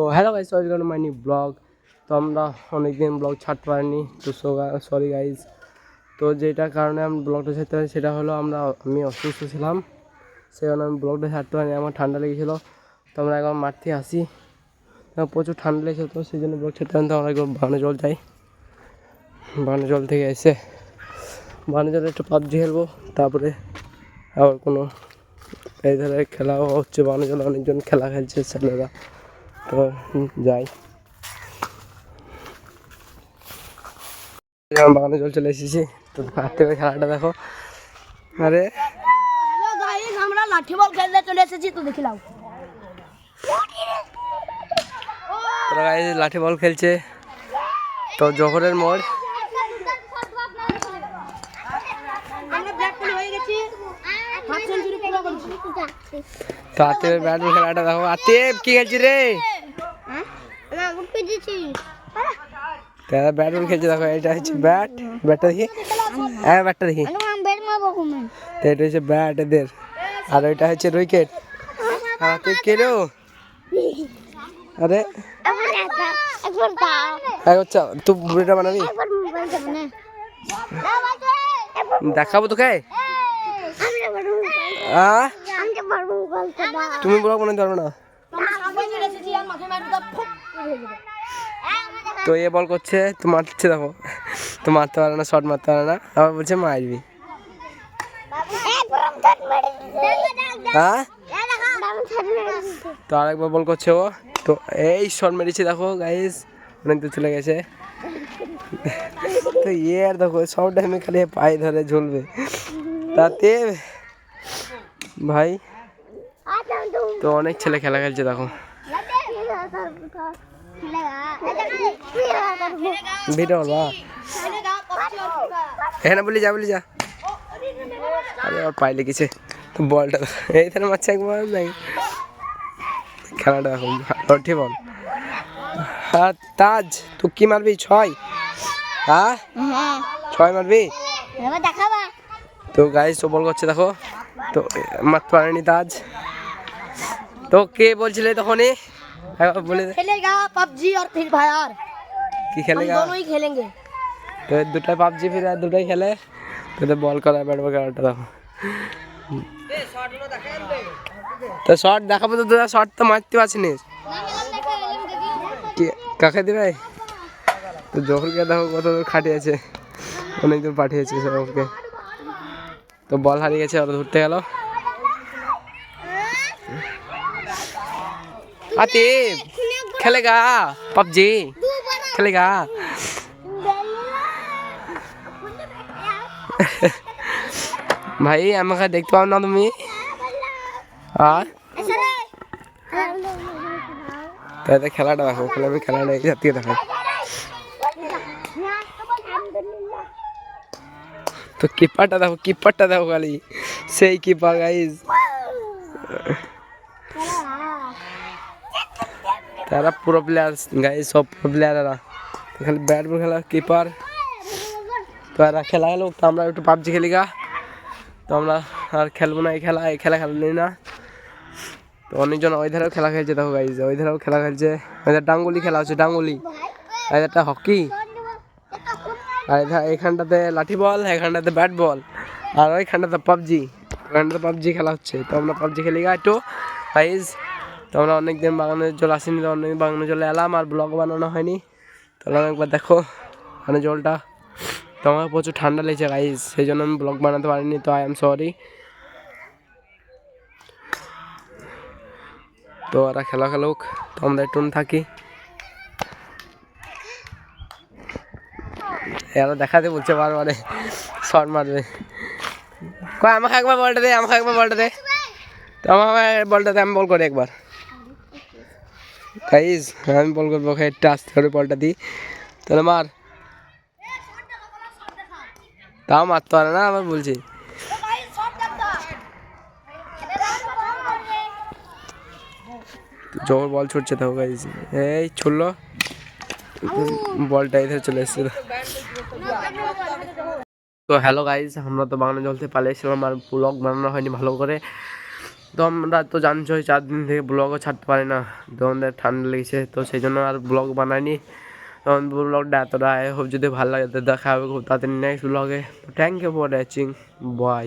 তো hello guys welcome to my new blog তো আমরা অনেকদিন ব্লগ ছাড়তে পারিনি, তো সরি গাইজ তো যেটা কারণে আমি ব্লগটা ছাড়তে পারি সেটা হলো আমরা, আমি অসুস্থ ছিলাম সেই কারণে আমি ব্লগটা ছাড়তে পারিনি, আমার ঠান্ডা লেগেছিলো। তো আমরা একবার মাঠ আসি। প্রচুর ঠান্ডা লেগেছিল, তো সেই জন্য ব্লগ ছাড়তে পারিনি, তো আমরা একবার বানে জল যাই। বানে জল থেকে এসে, বানে জলে একটু পাবজি খেলব, তারপরে আবার কোনো এই ধরনের খেলাও হচ্ছে, বানে জলে অনেকজন খেলা খেলছে ছেলেরা। তো যাই। বাগানে জল চলে এসেছি। তো হাত খেলাটা দেখো। আরে। আমরা লাঠি বল খেলতে চলে এসেছি তো দেখিলাম লাঠি বল খেলছে। তো জহরের মোড়। আমরা ব্ল্যাক হয়ে গেছি। তো আতিফের ব্যাট বল খেলাটা দেখো। আতিফ কি খেলছি রে? না উঠে দিছি দাদা ব্যাট বল খেলছে দেখো এটা হচ্ছে ব্যাট। ব্যাটটা দেখি। হ্যাঁ ব্যাটটা দেখি। তো এটা হচ্ছে ব্যাট এদের। আর ওইটা হচ্ছে উইকেট। আর। আতিফ কেলো আরে হ্যাঁ তুই বুড়িটা বানাবি? দেখাবো তোকে? আহ? তুমি ব্লগ বানাতে পারবে না। তো এ বল করছে তো মারছে দেখো। তো মারতে পারে না শট মারতে পারে না। আবার বলছে মারবি। হ্যাঁ? তো আরেকবার বল করছে ও। তো এই শট মেরেছে দেখো গাইস অনেক দূর চলে গেছে। তো ইয়ে আর দেখো সব টাইমে খালি পায়ে ধরে ঝুলবে। তাতে ভাই তো অনেক ছেলে খেলা খেলছে, দেখো। বা এখানে বলি যা বলি যা। আরে আর পায়ে লেগেছে। তো বলটা এইখানে মারছে একবার নাই খেলাটা দেখো লঠি বল। হ্যাঁ তাজ, তুই কি মারবি? ছয়। হ্যাঁ? ছয় মারবি? তো গাইস তো বল করছে, দেখো। তো মারতে পারেনি তাজ। তো কে বলছিলে তখনই একবার বলে দে खेलेगा पबजी और फ्री फायर কি हम খেলেগা दोनों ही खेलेंगे তো এর দুটাই পাবজি ফিরে আর দুটাই খেলে তো এদের বল করা ব্যাট বল খেলাটা দেখো তো শর্ট দেখাবো তো তোরা শর্ট তো মারতে পারছিস কি কাকে দিবে তো জহরকে দেখো কত দূর খাটিয়েছে অনেক দূর পাঠিয়েছে সবকে তো বল হারিয়ে গেছে ওরা ধরতে গেল আতিফ খেলেগা পাবজি খেলেগা ভাই আমাকে দেখতে পাও না তুমি আর তাই খেলাটা দেখো খেলা আমি খেলাটা এই জাতীয় দেখো তো কিপারটা দেখো কিপারটা দেখো খালি সেই কিপার গাইজ তারা পুরো প্লেয়ার গাইজ সব পুরো প্লেয়ার এরা। তো খালি ব্যাট বল খেলা কিপার তো এরা খেলা হলো তো আমরা একটু পাবজি খেলি গা। তো আমরা আর খেলব না, এই খেলা এই খেলা খেলি না। তো অনেকজন ওই ধারেও খেলা খেলছে, দেখো গাইজ ওই ধারেও খেলা খেলছে। ওইধার ডাঙ্গুলি খেলা হচ্ছে, ডাঙ্গুলি। আর একটা হকি আর এখানটাতে লাঠি বল এখানটাতে ব্যাট বল আর ওইখানটাতে পাবজি ওখানটাতে পাবজি খেলা হচ্ছে। তো আমরা পাবজি খেলি গা একটু। গাইজ তো আমরা অনেকদিন বাগানের জল আসেনি, তো অনেক বাগানের জলে এলাম আর ব্লগ বানানো হয়নি। তো এলাম একবার দেখো মানে জলটা। তো আমার প্রচুর ঠান্ডা লেগেছে গাইজ সেই জন্য আমি ব্লগ বানাতে পারিনি, তো আই এম সরি তো ওরা খেলা খেলুক, তো আমরা একটু থাকি। এরা দেখাতে বলছে বারবারে শর্ট মারবে। কয়, আমাকে একবার বলটা দে, আমাকে একবার বলটা দে। তো আমাকে বলটা দে, আমি বল করি একবার। গাইজ আমি বল করব একটা আস্তে করে বলটা দিই তাহলে মার। তাও মারতে পারে না, আবার বলছি। জোর বল ছুটছে তো গাইজ এই, ছুড়লো। বলটা এধারে চলে এসেছিল তো হ্যালো গাইজ আমরা তো বাংলা জলতে পালিয়েছিলাম আর ব্লগ বানানো হয়নি ভালো করে। তো আমরা তো জানছোই চার দিন থেকে ব্লগও ছাড়তে পারি না। তো আমাদের ঠান্ডা লেগেছে, তো সেই জন্য আর ব্লগ বানাইনি। তখন ব্লগটা এতটা হোক যদি ভালো লাগে দেখা হবে খুব তাড়াতাড়ি নেক্সট ব্লগে thank you for watching bye